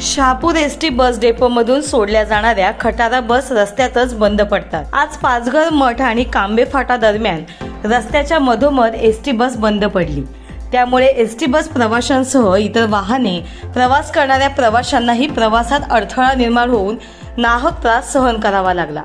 Shahapur S T bus डेपोमधून सोडल्या जाणाऱ्या खटारा बस रस्त्यातच बंद पडतात. आज पाचघर मठ आणि कांबे फाटा दरम्यान रस्त्याच्या मधोमध एस टी बस बंद पडली. त्यामुळे एस टी बस प्रवाशांसह इतर वाहने प्रवास करणाऱ्या प्रवाशांनाही प्रवासात अडथळा निर्माण होऊन नाहक त्रास सहन करावा लागला.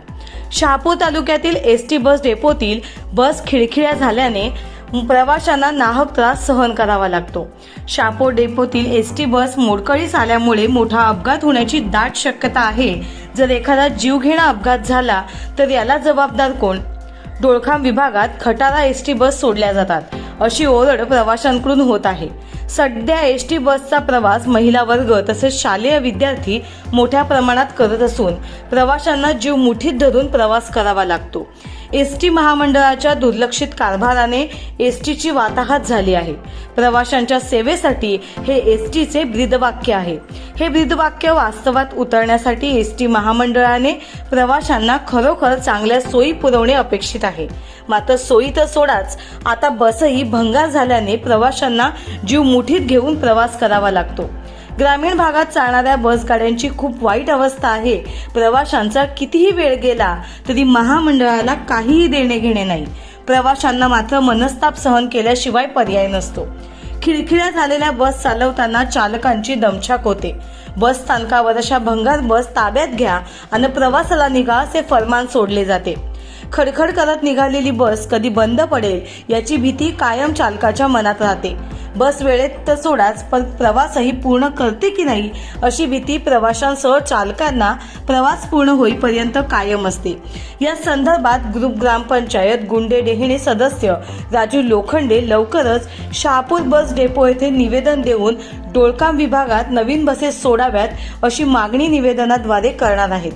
शहापूर तालुक्यातील एस टी बस डेपोतील बस खिळखिळ्या झाल्याने प्रवाशांना नाहक त्रास सहन करावा लागतो. शापो डेपोतील एस टी बस मोडकळीस आल्यामुळे मोठा अपघात होण्याची दाट शक्यता आहे. जर एखादा जीवघेणा अपघात झाला तर याला जबाबदार कोण? डोळखाम विभागात खटारा एस टी बस सोडल्या जातात. अशी ओरड प्रवाशांकडून होत आहे. सध्या एस टी बसचा प्रवास महिला वर्ग तसेच शालेय विद्यार्थी मोठ्या प्रमाणात करत असून प्रवाशांना जीव मुठीत धरून प्रवास करावा लागतो. एस टी महामंडळाच्या दुर्लक्षित कारभाराने एस टीची वाताहत झाली आहे. प्रवाशांच्या सेवेसाठी हे एस टीचे ब्रीदवाक्य आहे. हे ब्रीदवाक्य वास्तवात उतरण्यासाठी एस टी महामंडळाने प्रवाशांना खरोखर चांगल्या सोयी पुरवणे अपेक्षित आहे. मात्र सोयी तर सोडाच आता बसही भंगार झाल्याने प्रवाशांना जीव मुठीत घेऊन प्रवास करावा लागतो. ग्रामीण भागात चालणाऱ्या बसगाड्यांची खूप वाईट अवस्था आहे. प्रवाशांचा कितीही वेळ गेला तरी महामंडळाला काहीही देणे घेणे नाही. प्रवाशांना मात्र मनस्ताप सहन केल्याशिवाय पर्याय नसतो. खिळखिळ्या झालेल्या बस चालवताना चालकांची दमछाक होते. बस स्थानकावर अशा भंगार बस ताब्यात घ्या आणि प्रवासाला निघा असे फरमान सोडले जाते. खडखड करत निघालेली बस कधी बंद पडेल याची भीती कायम चालकाच्या मनात राहते. बस वेळेत तर सोडाच पण प्रवासही पूर्ण करते की नाही अशी भीती प्रवाशांसह चालकांना प्रवास पूर्ण होईपर्यंत कायम असते. या संदर्भात ग्रुप ग्रामपंचायत गुंडे डेहणे सदस्य राजू लोखंडे लवकरच शहापूर बस डेपो येथे निवेदन देऊन डोळकाम विभागात नवीन बसेस सोडाव्यात अशी मागणी निवेदनाद्वारे करणार आहेत.